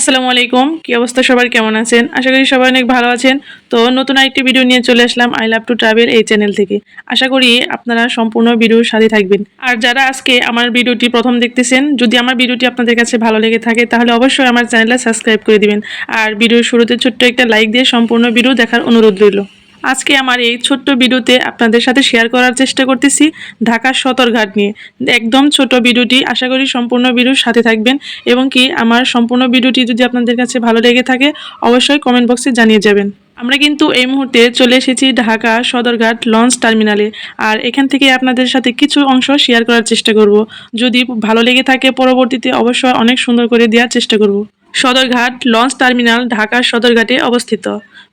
আসসালামু আলাইকুম। কি অবস্থা? সবার কেমন আছেন? আশা করি সবাই অনেক ভালো আছেন। তো নতুন আরেকটি ভিডিও নিয়ে চলে আসলাম আই লাভ টু ট্রাভেল এই চ্যানেল থেকে। আশা করি আপনারা সম্পূর্ণ ভিডিওর সাথে থাকবেন। আর যারা আজকে আমার ভিডিওটি প্রথম দেখতেছেন, যদি আমার ভিডিওটি আপনাদের কাছে ভালো লেগে থাকে, তাহলে অবশ্যই আমার চ্যানেলটা সাবস্ক্রাইব করে দিবেন। আর ভিডিওর শুরুতে ছোট্ট একটা লাইক দিয়ে সম্পূর্ণ ভিডিও দেখার অনুরোধ রইল। আজকে আমার এই ছোট্ট ভিডিওতে আপনাদের সাথে শেয়ার করার চেষ্টা করতেছি ঢাকার সতরঘাট নিয়ে। একদম ছোট ভিডিওটি, আশা করি সম্পূর্ণ ভিডিওর সাথে থাকবেন এবং কি আমার সম্পূর্ণ ভিডিওটি যদি আপনাদের কাছে ভালো লেগে থাকে, অবশ্যই কমেন্ট বক্সে জানিয়ে যাবেন। আমরা কিন্তু এই মুহূর্তে চলে এসেছি ঢাকা সদরঘাট লঞ্চ টার্মিনালে আর এখান থেকে আপনাদের সাথে কিছু অংশ শেয়ার করার চেষ্টা করব। যদি ভালো লেগে থাকে, পরবর্তীতে অবশ্যই অনেক সুন্দর করে দেওয়ার চেষ্টা করব। সদরঘাট লঞ্চ টার্মিনাল ঢাকার সদরঘাটে অবস্থিত।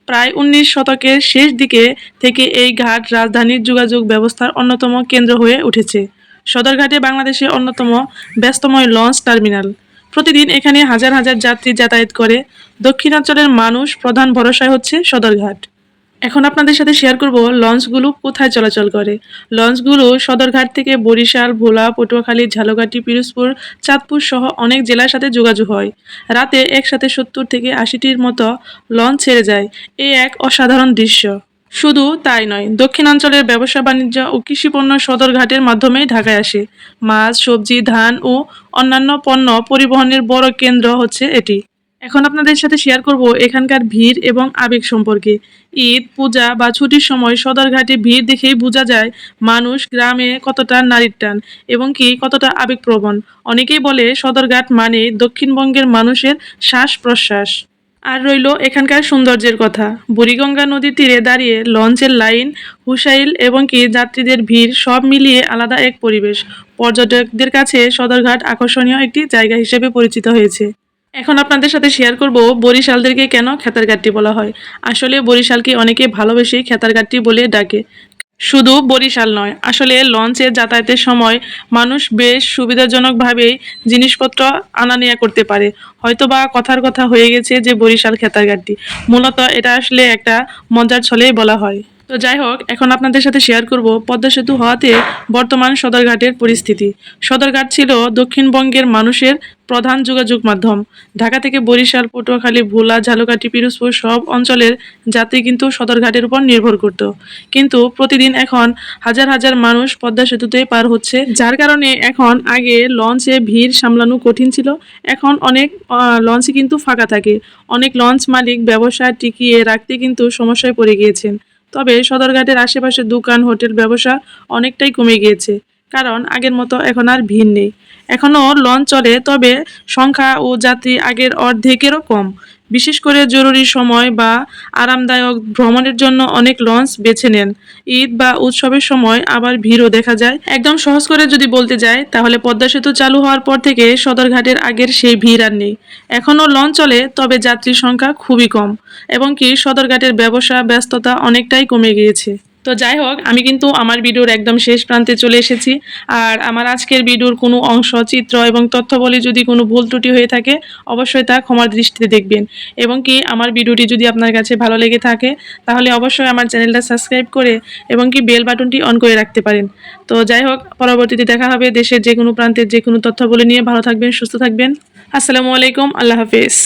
প্রায় উনিশ শতকের শেষ দিকে থেকে এই ঘাট রাজধানীর যোগাযোগ ব্যবস্থার অন্যতম কেন্দ্র হয়ে উঠেছে। সদরঘাটে বাংলাদেশের অন্যতম ব্যস্তময় লঞ্চ টার্মিনাল। প্রতিদিন এখানে হাজার হাজার যাত্রী যাতায়াত করে। দক্ষিণাঞ্চলের মানুষ প্রধান ভরসায় হচ্ছে সদরঘাট। এখন আপনাদের সাথে শেয়ার করব লঞ্চগুলো কোথায় চলাচল করে। লঞ্চগুলো সদরঘাট থেকে বরিশাল, ভোলা, পটুয়াখালী, ঝালকাঠি, পিরোজপুর, চাঁদপুর সহ অনেক জেলার সাথে যোগাযোগ হয়। রাতে একসাথে সত্তর থেকে আশিটির মতো লঞ্চ ছেড়ে যায়। এ এক অসাধারণ দৃশ্য। শুধু তাই নয়, দক্ষিণাঞ্চলের ব্যবসা বাণিজ্য ও কৃষিপণ্য সদরঘাটের মাধ্যমেই ঢাকায় আসে। মাছ, সবজি, ধান ও অন্যান্য পণ্য পরিবহনের বড় কেন্দ্র হচ্ছে এটি। এখন আপনাদের সাথে শেয়ার করব এখানকার ভিড় এবং আবেগ সম্পর্কে। ঈদ, পূজা বা ছুটির সময় সদরঘাটে ভিড় দেখেই বোঝা যায় মানুষ গ্রামে কতটা নারীর টান এবং কি কতটা আবেগপ্রবণ। অনেকেই বলে সদরঘাট মানে দক্ষিণবঙ্গের মানুষের শ্বাস প্রশ্বাস আর রইল এখানকার সৌন্দর্যের কথা। বুড়িগঙ্গা নদীর তীরে দাঁড়িয়ে লঞ্চের লাইন, হুসাইল এবং কি যাত্রীদের ভিড় সব মিলিয়ে আলাদা এক পরিবেশ। পর্যটকদের কাছে সদরঘাট আকর্ষণীয় একটি জায়গা হিসেবে পরিচিত হয়েছে। এখন আপনাদের সাথে শেয়ার করব বরিশালদেরকে কেন খেতারঘাটটি বলা হয়। আসলে বরিশালকে অনেকে ভালোবেসে খেতারঘাটটি বলে ডাকে। শুধু বরিশাল নয়, আসলে লঞ্চে যাতায়াতের সময় মানুষ বেশ সুবিধাজনকভাবেই জিনিসপত্র আনা নেয়া করতে পারে। হয়তো বা কথার কথা হয়ে গেছে যে বরিশাল খেতারঘাটটি মূলত এটা আসলে একটা মজার ছলেই বলা হয়। তো যাই হোক, এখন আপনাদের সাথে শেয়ার করব পদ্মা সেতু হওয়াতে বর্তমান সদরঘাটের পরিস্থিতি। সদরঘাট ছিল দক্ষিণবঙ্গের মানুষের প্রধান যোগাযোগ মাধ্যম। ঢাকা থেকে বরিশাল, পটুয়াখালী, ভোলা, ঝালকাঠি, পিরোজপুর সব অঞ্চলের যাত্রী কিন্তু সদরঘাটের উপর নির্ভর করত। কিন্তু প্রতিদিন এখন হাজার হাজার মানুষ পদ্মা সেতুতে পার হচ্ছে, যার কারণে এখন আগে লঞ্চে ভিড় সামলানো কঠিন ছিল। এখন অনেক লঞ্চই কিন্তু ফাঁকা থাকে। অনেক লঞ্চ মালিক ব্যবসা টিকিয়ে রাখতে কিন্তু সমস্যায় পড়ে গিয়েছেন। তবে সদরঘাটের আশেপাশে দোকান, হোটেল ব্যবসা অনেকটাই কমে গিয়েছে। কারণ আগের মতো এখন আর ভিড় নেই। এখনও লঞ্চ চলে, তবে সংখ্যা ও যাত্রী আগের অর্ধেকেরও কম। বিশেষ করে জরুরি সময় বা আরামদায়ক ভ্রমণের জন্য অনেক লঞ্চ বেছে নেন। ঈদ বা উৎসবের সময় আবার ভিড়ও দেখা যায়। একদম সহজ করে যদি বলতে যাই, তাহলে পদ্মা সেতু চালু হওয়ার পর থেকে সদরঘাটের আগের সেই ভিড় আর নেই। এখনও লঞ্চ চলে, তবে যাত্রীর সংখ্যা খুবই কম, এবং কি সদরঘাটের ব্যবসা ব্যস্ততা অনেকটাই কমে গিয়েছে। তো যাই হোক, আমি কিন্তু আমার ভিডিওর একদম শেষ প্রান্তে চলে এসেছি। আর আমার আজকের ভিডিওর কোনো অংশ, চিত্র এবং তথ্যবলী যদি কোনো ভুল ত্রুটি হয়ে থাকে, অবশ্যই তা ক্ষমার দৃষ্টিতে দেখবেন। এবং কি, আমার ভিডিওটি যদি আপনার কাছে ভালো লেগে থাকে, তাহলে অবশ্যই আমার চ্যানেলটা সাবস্ক্রাইব করে এবং কি বেল বাটনটি অন করে রাখতে পারেন। তো যাই হোক, পরবর্তীতে দেখা হবে দেশের যে কোনো প্রান্তের যে কোনো তথ্যবলী নিয়ে। ভালো থাকবেন, সুস্থ থাকবেন। আসসালামু আলাইকুম, আল্লাহ হাফিজ।